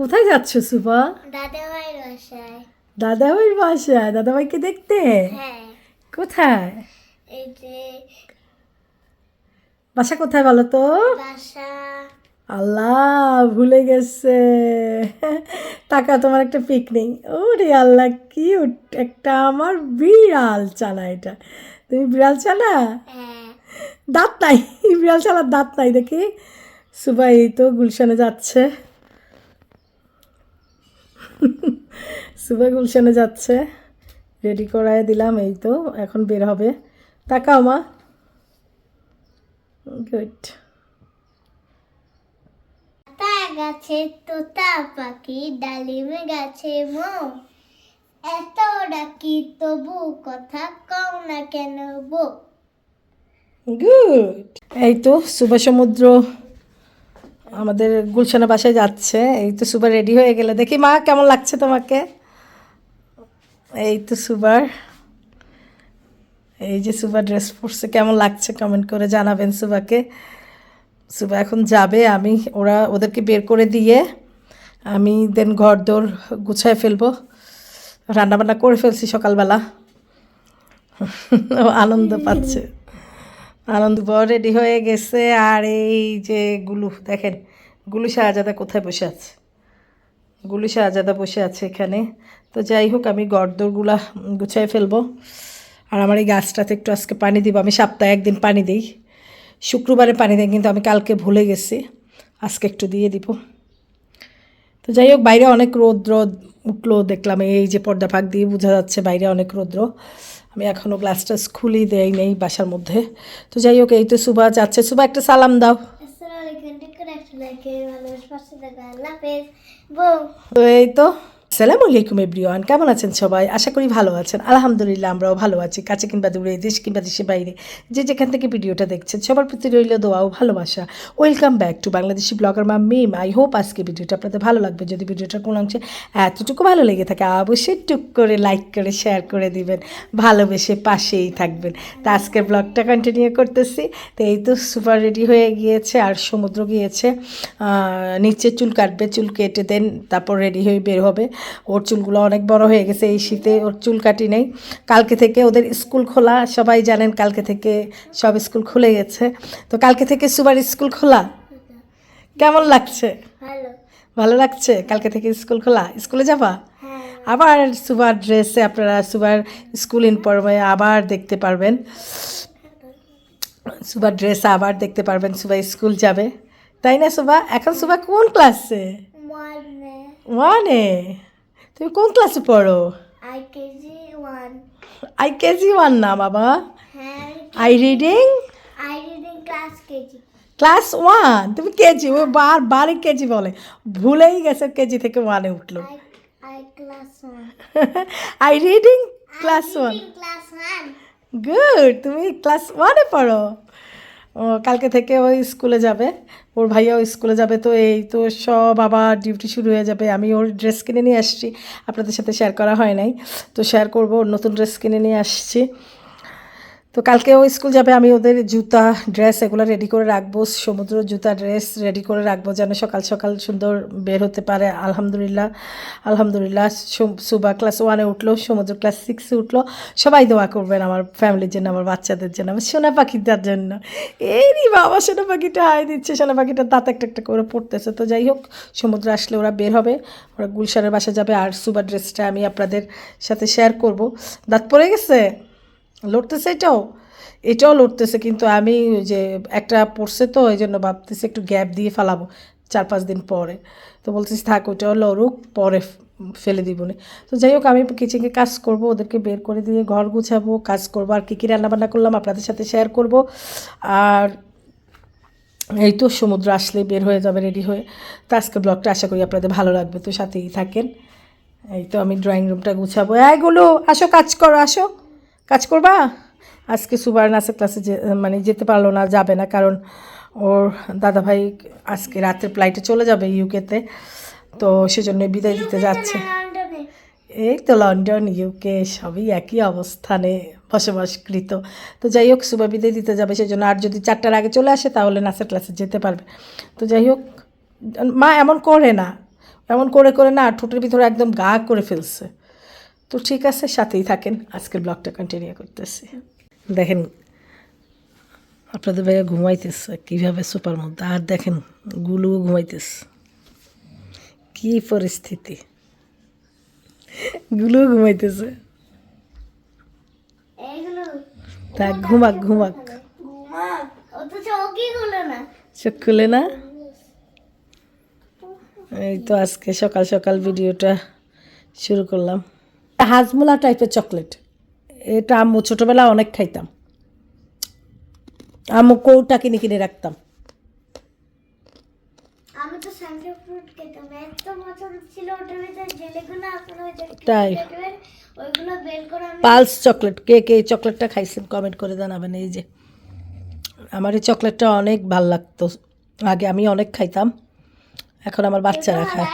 কোথায় যাচ্ছ সুপা দাদা ভাইয়ের বাসায়। দাদাভাইয়ের বাসায়? দাদাভাইকে দেখতে? হ্যাঁ। কোথায়? এই যে বাসা কোথায় বলো তো? বাসা। আল্লাহ ভুলে গেছে। টাকা তোমার একটা পিকনিক ওরে আল্লাহ কিউট একটা আমার বিড়াল চালা এটা। তুমি বিড়াল চালা? হ্যাঁ। দাঁত নাই। বিড়াল চালার দাঁত নাই দেখি। সুবাই তো গুলশানে যাচ্ছে। সুবাই গুলশানে যাচ্ছে। রেডি করায় দিলাম এই তো এখন বের হবে। তাকাও মা। গুড গাছে তোতা পাখি ডালিমে গাছে মো। এত ডাকি তবু কথা কও না কেন বো? গুড এই তো সুবা সমুদ্র আমাদের গুলশানা বাসায় যাচ্ছে। এই তো সুবা রেডি হয়ে গেলে। দেখি মা, কেমন লাগছে তোমাকে? এই তো সুবার এই যে সুবা ড্রেস পরছে, কেমন লাগছে কমেন্ট করে জানাবেন সুবাকে সুবা এখন যাবে আমি, ওরা ওদেরকে বের করে দিয়ে আমি দেন ঘর দোর গুছায় ফেলব। রান্নাবান্না করে ফেলছি সকালবেলা। আনন্দ পাচ্ছে। আনন্দ বড় রেডি হয়ে গেছে। আর এই যে গুলু, দেখেন, গুলু শাহজাদা কোথায় বসে আছে? গুলু শাহজাদা বসে আছে এখানে। তো যাই হোক, আমি গড়দোরগুলা গুছাই ফেলব। আর আমার এই গাছটাতে একটু আজকে পানি দিব। আমি সপ্তাহে একদিন পানি দিই। শুক্রবারে পানি দিই, কিন্তু আমি কালকে ভুলে গেছি। আজকে একটু দিয়ে দিব। তো যাই হোক, বাইরে অনেক রৌদ্র উঠল, দেখলাম এই যে পর্দা ফাঁক দিয়ে বোঝা যাচ্ছে বাইরে অনেক রৌদ্র। আমি এখনও গ্লাসটা খুলি দেয় নেই বাসার মধ্যে। তো যাই হোক এই তো সুভা যাচ্ছে। সুভা একটা সালাম দাও। তো এই তো আসসালামু আলাইকুম এভরিওয়ান, কেমন আছেন সবাই? আশা করি ভালো আছেন। আলহামদুলিল্লাহ, আমরাও ভালো আছি, কাছে কিংবা দূরে, দেশ কিংবা দেশের বাইরে। যে যেখান থেকে ভিডিওটা দেখছেন, সবার প্রতি রইল দোয়া ও ভালোবাসা। Welcome back to Bangladeshi blogger মা মিম। আই হোপ আজকে ভিডিওটা আপনাদের ভালো লাগবে। যদি ভিডিওটা কোনো অংশে এতটুকু ভালো লেগে থাকে, অবশ্যই টুক করে লাইক করে শেয়ার করে দিবেন। ভালোবেসে পাশেই থাকবেন। তা আজকের ব্লগটা কন্টিনিউ করতেছি। তো এই তো সুপার রেডি হয়ে গিয়েছে, আর সমুদ্র গিয়েছে। নিচে চুল কাটবে, চুল কেটে দেন, তারপর রেডি হয়ে বের হবে। ওর চুলগুলো অনেক বড় হয়ে গেছে এই শীতে ওর চুল কাটি নেই। কালকে থেকে ওদের স্কুল খোলা সবাই জানেন কালকে থেকে সব স্কুল খুলে গেছে। তো কালকে থেকে সুবার স্কুল খোলা? কেমন লাগছে? ভালো। লাগছে? কালকে থেকে স্কুল খোলা? স্কুলে যাবা? হ্যাঁ। আবার সুবার ড্রেসে আপনারা সুবার স্কুল ইনফর্মে আবার দেখতে পারবেন। সুবার ড্রেস আবার দেখতে পারবেন সুবা স্কুল যাবে। তাই না সুবা? এখন সুবা কোন ক্লাসে ওয়ানে তুমি কোন ক্লাসে পড়ো? I KG one I KG one না বাবা। I reading I reading class KG class one তুমি কেজি ও বার বারই কেজি বলে। ভুলেই গেছে কেজি থেকে ওয়ানে উঠল। I reading class one good তুমি ক্লাস ওয়ানে পড়ো। কালকে থেকে ওই স্কুলে যাবে। ওর ভাইয়াও স্কুলে যাবে, তো এই তো সব আবার ডিউটি শুরু হয়ে যাবে। আমি ওর ড্রেস কিনে নিয়ে আসছি। আপনাদের সাথে শেয়ার করা হয় নাই। তো শেয়ার করব নতুন ড্রেস কিনে নিয়ে আসছি। তো কালকে ও স্কুল যাবে, আমি ওদের জুতা ড্রেস এগুলো রেডি করে রাখব, সমুদ্র জুতা ড্রেস রেডি করে রাখব যেন সকাল সকাল সুন্দর বের হতে পারে। আলহামদুলিল্লাহ আলহামদুলিল্লাহ সুবা ক্লাস ওয়ানে উঠল, সমুদ্র ক্লাস সিক্সে উঠল। সবাই দোয়া করবেন আমার ফ্যামিলির জন্য, আমার বাচ্চাদের জন্য, আমার সোনা পাখিটার জন্য। এই বাবা, সোনা পাখিটা হাই দিচ্ছে, সোনা পাখিটা দাঁত একটা একটা করে পড়তেছে। তো যাই হোক, সমুদ্র আসলে ওরা বের হবে, ওরা গুলশানের বাসা যাবে, আর সুবা ড্রেসটা আমি আপনাদের সাথে শেয়ার করব। দাঁত পড়ে গেছে? লড়তেছে এটাও এটাও লড়তেছে, কিন্তু আমি যে একটা পড়ছে তো ওই জন্য ভাবতেছি একটু গ্যাপ দিয়ে ফেলাবো চার পাঁচ দিন পরে। তো বলতেছি, থাক ওটাও লড়ুক, পরে ফেলে দিব নি। তো যাই হোক, আমি কিচেনে কাজ করব, ওদেরকে বের করে দিয়ে ঘর গুছাবো, কাজ করব, আর কী কী রান্নাবান্না করলাম আপনাদের সাথে শেয়ার করব। আর এই তো সমুদ্র আসলে বের হয়ে যাবে রেডি হয়ে। তো আজকে ব্লগটা আশা করি আপনাদের ভালো লাগবে, তো সাথেই থাকেন। এই তো আমি ড্রয়িং রুমটা গুছাবো। এইগুলো আসো কাজ করো, আসো। কাজ করবা? আজকে সুবার নাচের ক্লাসে যে মানে যেতে পারল না যাবে না কারণ ওর দাদাভাই আজকে রাতের ফ্লাইটে চলে যাবে ইউকেতে তো। সেজন্য বিদায় দিতে যাচ্ছে। এই তো লন্ডন ইউকে সবই একই অবস্থানে বসবাসকৃত। তো যাই হোক সুবা বিদায় দিতে যাবে সেজন্য আর যদি চারটার আগে চলে আসে তাহলে নাচের ক্লাসে যেতে পারবে। তো যাই হোক মা এমন করে না এমন করে করে না ঠোঁটের ভিতরে একদম গা করে ফেলছে। তো ঠিক আছে, সাথেই থাকেন। আজকের ব্লগটা কন্টিনিউ করতেছি। দেখেন, আপনাদের ভাইয়া ঘুমাইতেছে, কীভাবে সোপার মধ্যে। আর দেখেন, গুলুও ঘুমাইতেছে। কী পরিস্থিতি। গুলুও ঘুমাইতেছে। থাক, ঘুমাক ঘুমাক। চোখ খুলে না? এই তো আজকে সকাল সকাল ভিডিওটা শুরু করলাম। হাজমোলা টাইপের চকলেট এটা আম্মু ছোটোবেলা অনেক খাইতাম। আম্মু কৌটা কিনে কিনে রাখতাম। আমি তো সানডে ফ্রুট খেতাম এত মজা ছিল ওটার ভিতরে জেলেগুলো আপনারা ওই তাই? ওইগুলো বের করে আমি পালস চকলেট কে কে এই চকলেটটা খাইছেন কমেন্ট করে জানাবেন এই যে। আমার এই চকলেটটা অনেক ভালো লাগতো। আগে আমি অনেক খাইতাম এখন আমার বাচ্চারা খায়।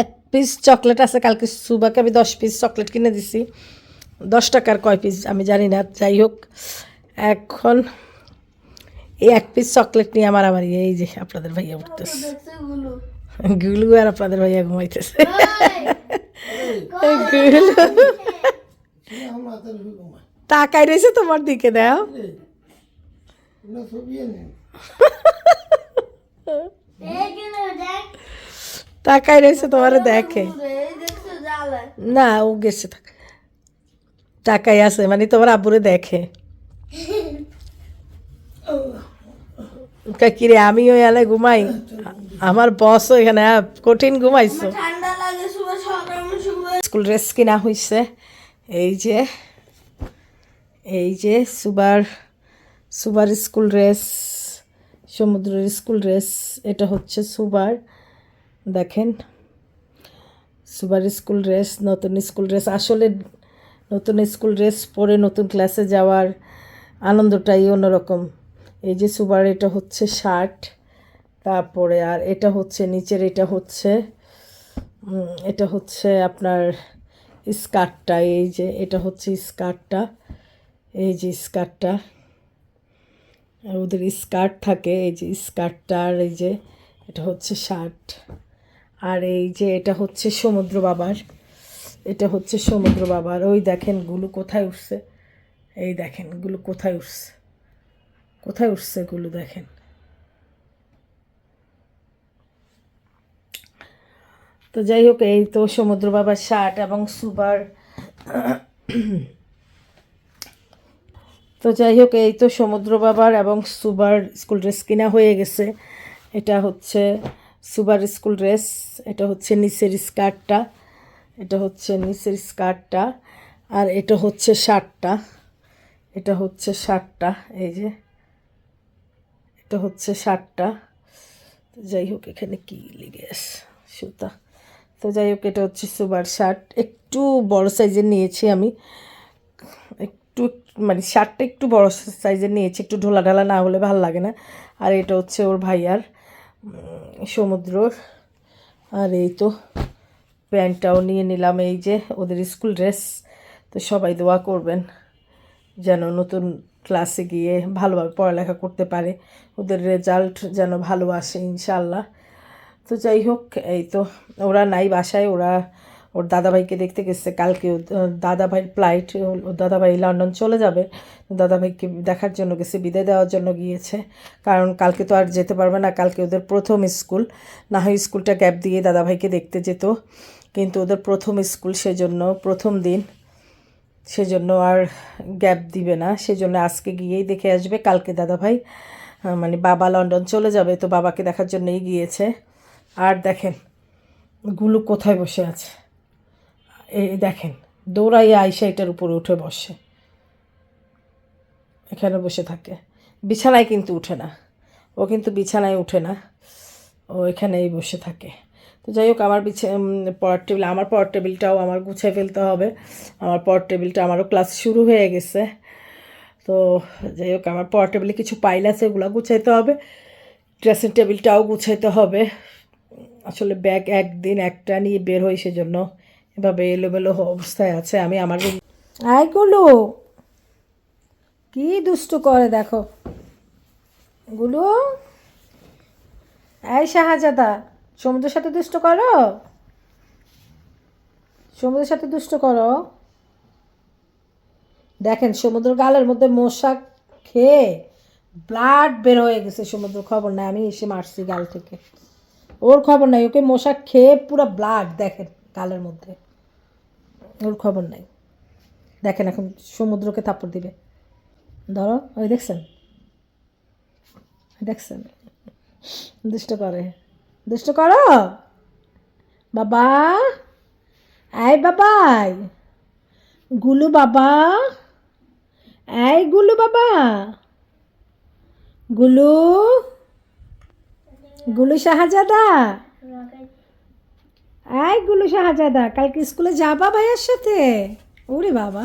এক পিস চকলেট আছে কালকে সুবাকে আমি দশ পিস চকলেট কিনে দিছি দশ টাকার কয় পিস আমি জানি না যাই হোক এখন এই এক পিস চকলেট নিয়ে আমার আমার এই যে আপনাদের ভাইয়া উঠতেছে গুলু আর আপনাদের ভাইয়া ঘুমাইতেছে গুলু তাকাই রয়েছে তোমার দিকে দাও দেখ তাকাই রয়েছে, তোমার দেখে। না, ও গেছে তাকাই আছে মানে তোমার আব্বুরে দেখে। কিরে আমি ওই এলে ঘুমাই? আমার বস এখানে কঠিন ঘুমাইছো। স্কুল ড্রেস কিনা হয়েছে এই যে এই যে সুবার সুবার স্কুল ড্রেস, সমুদ্রের স্কুল ড্রেস, এটা হচ্ছে সুবার। দেখেন সুবার স্কুল ড্রেস, নতুন স্কুল ড্রেস, আসলে নতুন স্কুল ড্রেস পরে নতুন ক্লাসে যাওয়ার আনন্দটাই অন্যরকম। এই যে সুপার, এটা হচ্ছে শার্ট, তারপরে আর এটা হচ্ছে, নিচের এটা হচ্ছে এটা হচ্ছে আপনার স্কার্টটা, এই যে এটা হচ্ছে স্কার্টটা, এই যে স্কার্টটা ওদের স্কার্ট থাকে, এই যে স্কার্টটা, আর এই যে এটা হচ্ছে শার্ট। আর এই যে এটা হচ্ছে সমুদ্র বাবার, এটা হচ্ছে সমুদ্র বাবার। ওই দেখেনগুলো কোথায় উঠছে? এই দেখেনগুলো কোথায় উঠছে? কোথায় উঠছে গুলো দেখেন? তো যাই হোক, এই তো সমুদ্র বাবার শার্ট এবং সুবার তো যাই হোক, এই তো সমুদ্র বাবার এবং সুবার স্কুল ড্রেস কিনা হয়ে গেছে। এটা হচ্ছে সুবার স্কুল ড্রেস, এটা হচ্ছে নিচের স্কার্টটা, এটা হচ্ছে নিচের স্কার্টটা, আর এটা হচ্ছে শার্টটা, এটা হচ্ছে শার্টটা, এই যে, এটা হচ্ছে শার্টটা। যাই হোক, এখানে কি লেগে সুতা। তো যাই হোক, এটা হচ্ছে সুবার শার্ট, একটু বড় সাইজের নিয়েছি আমি। একটু মানে শার্টটা একটু বড় সাইজের নিয়েছি, একটু ঢোলা ঢালা না হলে ভালো লাগে না। আর এটা হচ্ছে ওর ভাইয়ার। সমুদ্রর আর এই তো প্যান্টটাও নিয়ে নিলাম এই যে ওদের স্কুল ড্রেস। তো সবাই দোয়া করবেন যেন নতুন ক্লাসে গিয়ে ভালোভাবে পড়ালেখা করতে পারে। ওদের রেজাল্ট যেন ভালো আসে ইনশাল্লাহ তো যাই হোক, এই তো ওরা নাই বাসায়, ওরা ওর দাদাভাইকে দেখতে গেছে, কালকে দাদাভাইয়ের ফ্লাইট ওর দাদাভাই লন্ডন চলে যাবে। দাদাভাইকে দেখার জন্য গেছে, বিদায় দেওয়ার জন্য গিয়েছে। কারণ কালকে তো আর যেতে পারবে না, কালকে ওদের প্রথম স্কুল। না হয় স্কুলটা গ্যাপ দিয়ে দাদাভাইকে দেখতে যেত, কিন্তু ওদের প্রথম স্কুল সেজন্য, প্রথম দিন সেজন্য আর গ্যাপ দিবে না। সেজন্য আজকে গিয়েই দেখে আসবে, কালকে দাদাভাই মানে বাবা লন্ডন চলে যাবে, তো বাবাকে দেখার জন্যই গিয়েছে। আর দেখেন, গুলু কোথায় বসে আছে? দেখেন, দৌড়াইয়া আইসা এটার উপরে উঠে বসে। এখানে বসে থাকে। বিছানায় কিন্তু উঠে না। ও কিন্তু বিছানায় উঠে না। ও এখানেই বসে থাকে। তো যাই হোক, আমার বিছে পড়ার টেবিল, আমার পড়ার টেবিলটাও আমার গুছিয়ে ফেলতে হবে। আমার পড়ার টেবিলটা, আমারও ক্লাস শুরু হয়ে গেছে। তো যাই হোক, আমার পড়ার টেবিলে কিছু পাইল আছে, ওগুলো গুছাইতে হবে। ড্রেসিং টেবিলটাও গুছাইতে হবে। আসলে ব্যাগ একদিন একটা নিয়ে বের হই সেজন্য এভাবে এলোমেলো অবস্থায় আছে, আমি আমার আইগুলো কি দুষ্টু করে দেখো। গুলো। এই শাহজাদা সমুদ্রের সাথে দুষ্ট করো। সমুদ্রের সাথে দুষ্ট করো। দেখেন, সমুদ্র গালের মধ্যে মশা খেয়ে ব্লাড বের হয়ে গেছে সমুদ্র খবর নাই, আমি এসে মারছি গাল থেকে। ওর খবর নাই, ওকে মশা খেয়ে পুরো ব্লাড দেখেন, গালের মধ্যে। ওর খবর নাই। দেখেন এখন সমুদ্রকে থাপ্পড় দিবে। ধরো, ওই দেখছেন? দেখছেন? দুষ্ট করে। দুষ্ট করো? বাবা! এই বাবাই! গুলু বাবা! এই গুলু বাবা! গুলু! গুলু শাহজাদা! এই গুলো শাহজাদা, কালকে স্কুলে যাবা ভাইয়ার সাথে? ওরে বাবা।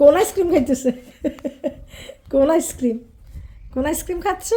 কোন আইসক্রিম খাইতেছে? কোন আইসক্রিম কোন আইসক্রিম খাচ্ছ?